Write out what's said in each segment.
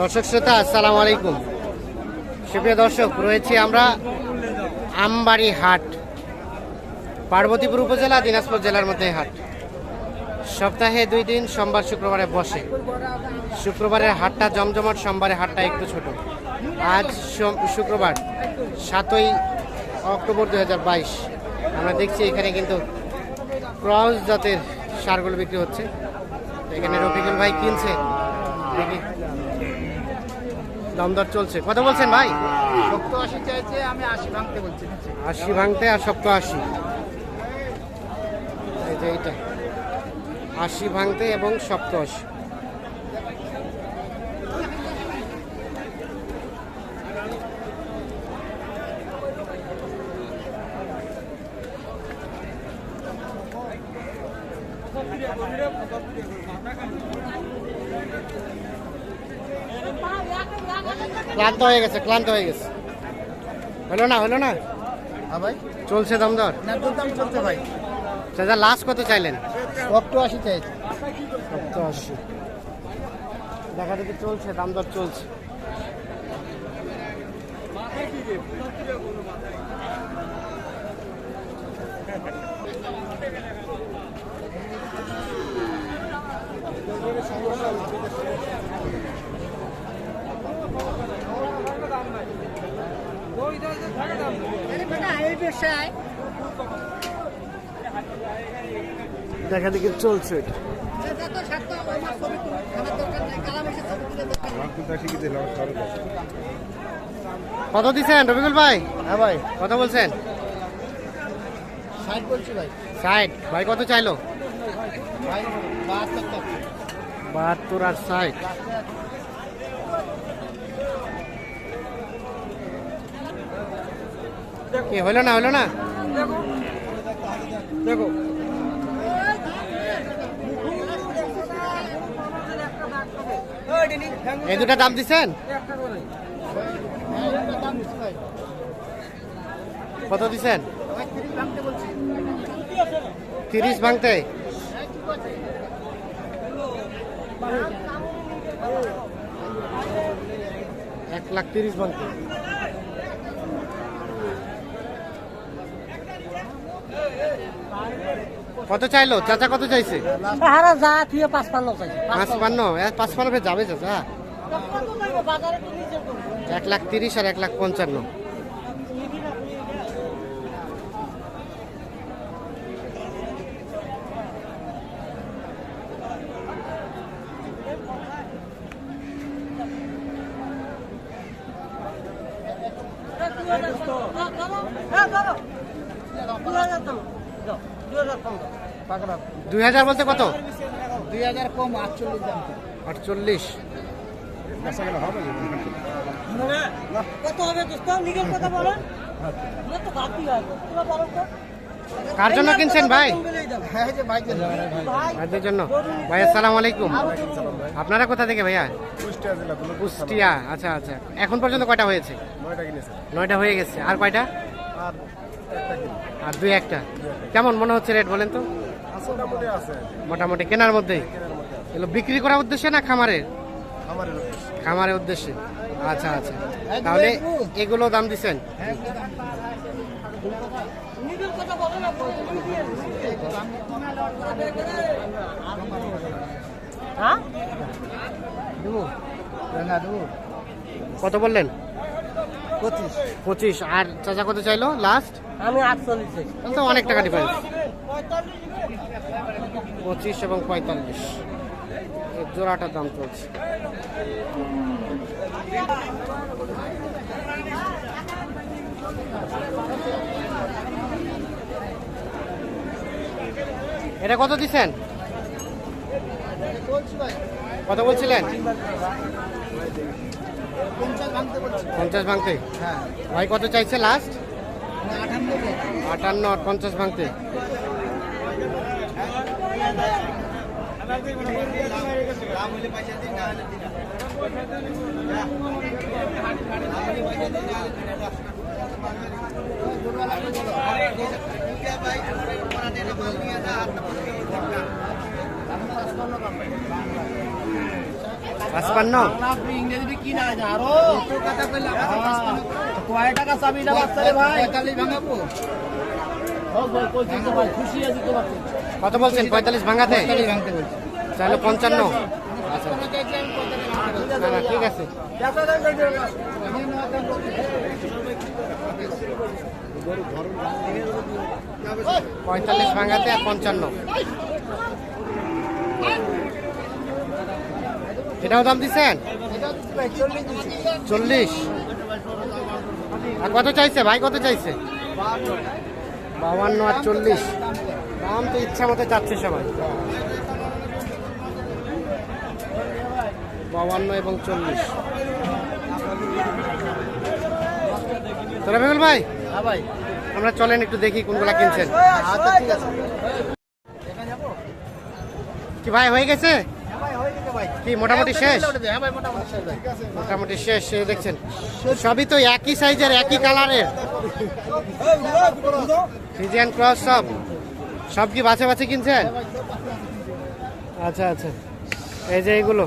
দর্শক শ্রোতা, আসসালামু আলাইকুম। সুপ্রিয় দর্শক, রয়েছি আমরা আমবাড়ি হাট, পার্বতীপুর উপজেলা, দিনাজপুর জেলার মধ্যে হাট। সপ্তাহে দুই দিন, সোমবার, শুক্রবারে বসে। শুক্রবারের হাটটা জমজমাট, সোমবারের হাটটা একটু ছোট। আজ শুক্রবার, সাতই অক্টোবর দু হাজার বাইশ। আমরা দেখছি এখানে কিন্তু ক্রস জাতের সারগুলো বিক্রি হচ্ছে। এখানে রফিকুল ভাই কিনছে। দেখি। দমদর চলছে। কত বলছেন ভাই? সত্তর আশি চাইছে আমি আশি ভাঙতে বলছি আশি ভাঙতে আর সপ্তাহ আশি এই যে এইটা। আশি ভাঙতে এবং সপ্তাহ আশি ক্লান্ত হয়ে গেছে ক্লান্ত হয়ে গেছে। হলো না হলো না? হ্যাঁ ভাই। চলছে দমদর? দাম চলছে ভাই। চাচা লাস্ট কত চাইলেন? সত্তর আশি চাইছে। সপ্তাহ আশি। দেখা দেখি চলছে দাম দর চলছে। দেখা দেখি চলছে কত দিচ্ছেন রবিকুল ভাই? হ্যাঁ ভাই। কত বলছেন? ষাট বলছি ভাই। ষাট। ভাই কত চাইলো? বাহাত্তর আর ষাট। কি হলো না হলো না? দেখো। এই দুটা দাম দিচ্ছেন? কত দিচ্ছেন? তিরিশ ভাঙতে। এক লাখ তিরিশ ভাঙতে। কত চাইলো চাচা কত চাইছে যাবে চাচা। এক লাখ তিরিশ আর এক লাখ পঞ্চান্ন হ্যাঁ, ধরো। দুই হাজার বলতে কত? দুই হাজার কম আটচল্লিশ দাম। আটচল্লিশ। কত হবে দোস্ত? নিজের কথা বলেন। আমার তো বাড়তি তোমরা বলো তো। কার জন্য কিনছেন ভাই? হ্যাঁ ভাই। ভাইদের জন্য। ভাই আসসালামু আলাইকুম। আপনারা কোথা থেকে ভাইয়া? কুষ্টিয়া আচ্ছা আচ্ছা। এখন পর্যন্ত কয়টা হয়েছে? নয়টা হয়ে গেছে। আর কয়টা? আর দুই একটা? কেমন মনে হচ্ছে রেট বলেন তো? মোটামুটি কেনার মধ্যেই? এগুলো বিক্রি করার উদ্দেশ্যে না খামারের? খামারের উদ্দেশ্যে। আচ্ছা আচ্ছা। তাহলে এগুলো দাম দিচ্ছেন? হ্যাঁ? কত বললেন? পঁচিশ। পঁচিশ। আর চাচা কত চাইলো? লাস্ট আমি আটচল্লিশ চাইছি তো অনেক টাকা ডিফারেন্স পঁচিশ এবং পঁয়তাল্লিশ। জোড়াটার দাম চলছে। এটা কত দিচ্ছেন? কত বলছিলেন? পঞ্চাশ ভাঙতে ভাই কত চাইছে লাস্ট আটান্ন আর পঞ্চাশ ভাঙতে। ভাই পাঁচপান্ন। এত কথা কইলে আমার পাঁচপান্ন পঁয়তাল্লিশ ভাঙাবো কত বলছেন? পঁয়তাল্লিশ ভাঙাতে? তাহলে পঞ্চান্ন। আচ্ছা। না না, ঠিক আছে। পঁয়তাল্লিশ ভাঙাতে আর পঞ্চান্ন। এটাও দাম দিচ্ছেন? চল্লিশ। আর কত চাইছে? ভাই কত চাইছে? বাউান্ন আর চল্লিশ। দাম তো ইচ্ছা মতো চাচ্ছে সবাই। বাউান্ন এবং চল্লিশ। তোরা রবিকুল ভাই? হ্যাঁ ভাই। আমরা চলেন একটু দেখি কোনগুলা কিনছেন। আচ্ছা ঠিক আছে। কি ভাই হয়ে গেছে? কি মোটামুটি শেষ? হ্যাঁ ভাই মোটামুটি শেষ মোটামুটি শেষ এই দেখছেন। সবই তো একই সাইজের একই কালারের ফিজিয়ান ক্রস সব। সব কি বাছে বাছে কিনছেন? আচ্ছা আচ্ছা। এই যে এইগুলো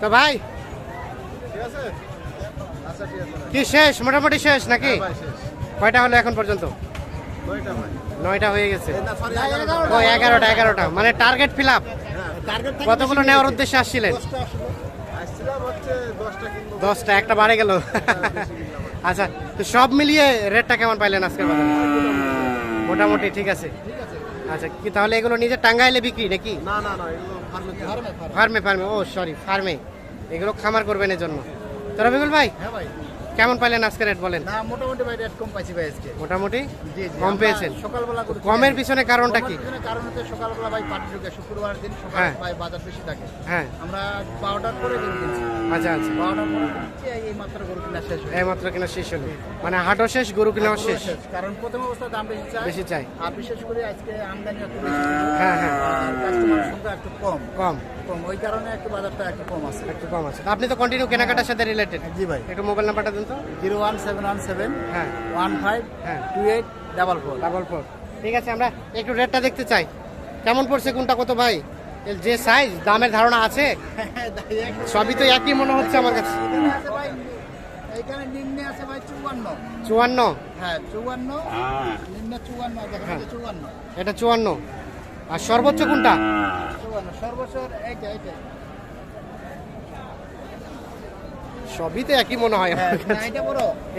তো ভাই কি শেষ? মোটামুটি শেষ নাকি? কয়টা হলো এখন পর্যন্ত? নয়টা হয়ে গেছে। ও এগারোটা। এগারোটা মানে টার্গেট ফিল আপ কতগুলো নেওয়ার উদ্দেশ্যে আসছিলেন? দশটা একটা বাড়ে গেল। আচ্ছা তো সব মিলিয়ে রেটটা কেমন পাইলেন আজকের বাজারে? মোটামুটি ঠিক আছে। আচ্ছা কি তাহলে এগুলো নিজে টাঙ্গাইলে বিক্রি নাকি? না না না ফার্মে ফার্মে ফার্মে ফার্মে ও সরি ফার্মে এগুলো খামার করবেন এর জন্য তো রবিকুল ভাই হ্যাঁ ভাই। কেমন পাইলেন আজকে রেট বলেন? না মোটামুটি ভাই রেট কম পাইছি ভাই আজকে। মোটামুটি? কম পেয়েছেন? সকালবেলা কমের পিছনে কারণটা কি? কারণ হচ্ছে সকালবেলা ভাই পাটি ঢুকে শুক্রবার দিন সকালে হ্যাঁ। ভাই বাজার বেশি থাকে। হ্যাঁ। আমরা পাউডার করে কিনছি আচ্ছা আচ্ছা। পাউডার করে এই মাত্র গরু কিনা শেষ হয়ে এই মাত্র কিনা শেষ হলো। মানে হাটও শেষ গরু কিনাও শেষ। কারণ প্রথম অবস্থায় দাম বেশি চাই। বেশি চাই। আর বিশেষ করে আজকে আমদানি একটু বেশি। হ্যাঁ হ্যাঁ। আর কাস্টমার সংখ্যা একটু কম। কম। কম ওই কারণে একটু বাজারটা একটু কম আছে। একটু কম আছে। আপনি তো কন্টিনিউ কেনাকাটার সাথে রিলেটেড জি ভাই। একটু মোবাইল নাম্বারটা দিন তো। Zero one seven one seven হ্যাঁ। ওয়ান ফাইভ হ্যাঁ। Two eight double four. Double four. ঠিক আছে আমরা একটু রেটটা দেখতে চাই। কেমন পড়ছে কোনটা কত ভাই? যে সাইজ দামের ধারণা আছে? সবই তো একই মনে হচ্ছে আমার কাছে। এখানে আছে ভাই এখানে নিম্নে আছে ভাই চুয়ান্ন। চুয়ান্ন? হ্যাঁ চুয়ান্ন। নিম্নে হ্যাঁ। এই যে চুয়ান্ন। এটা চুয়ান্ন। আর সর্বোচ্চ কোনটা? সবই তো একই মনে হয় কাছে।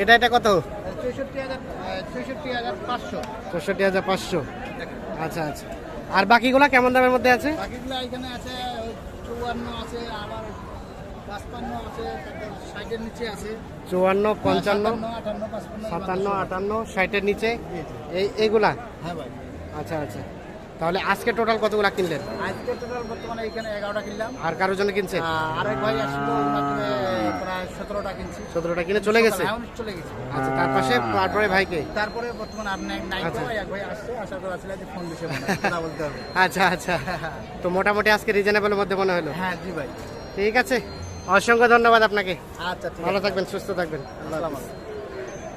এটা এটা কত? চৌষট্টি হাজার পাঁচশো। আচ্ছা আচ্ছা। আর বাকিগুলা কেমন দামের মধ্যে আছে? বাকিগুলো এখানে আছে চুয়ান্ন আছে আবার পাঁচপান্ন আছে ষাটের নিচে আছে। চুয়ান্ন পঞ্চান্ন সাতান্ন, আটান্ন ষাটের নিচে। এই এইগুলা? হ্যাঁ আচ্ছা আচ্ছা। তাহলে আজকে টোটাল কতগুলা কিনলেন? আজকে টোটাল বর্তমানে এখানে এগারোটা কিনলাম। আর কারোর জন্য কিনছেন? আরেক ভাই আসলো প্রায় সতেরোটা কিনছি। সতেরোটা কিনে চলে গেছে? চলে গেছে। আচ্ছা তার পাশে তারপরে ভাইকে তারপরে বর্তমানে আর নাই আচ্ছা। এক ভাই আসছে আশা করা ছিল যে ফোন দিছে কথা বলতে হবে। আচ্ছা আচ্ছা। তো মোটামুটি আজকে রিজনেবলের মধ্যে মনে হলো? হ্যাঁ জি ভাই। ঠিক আছে। অসংখ্য ধন্যবাদ আপনাকে। আচ্ছা ভালো থাকবেন সুস্থ থাকবেন। আসসালামু আলাইকুম।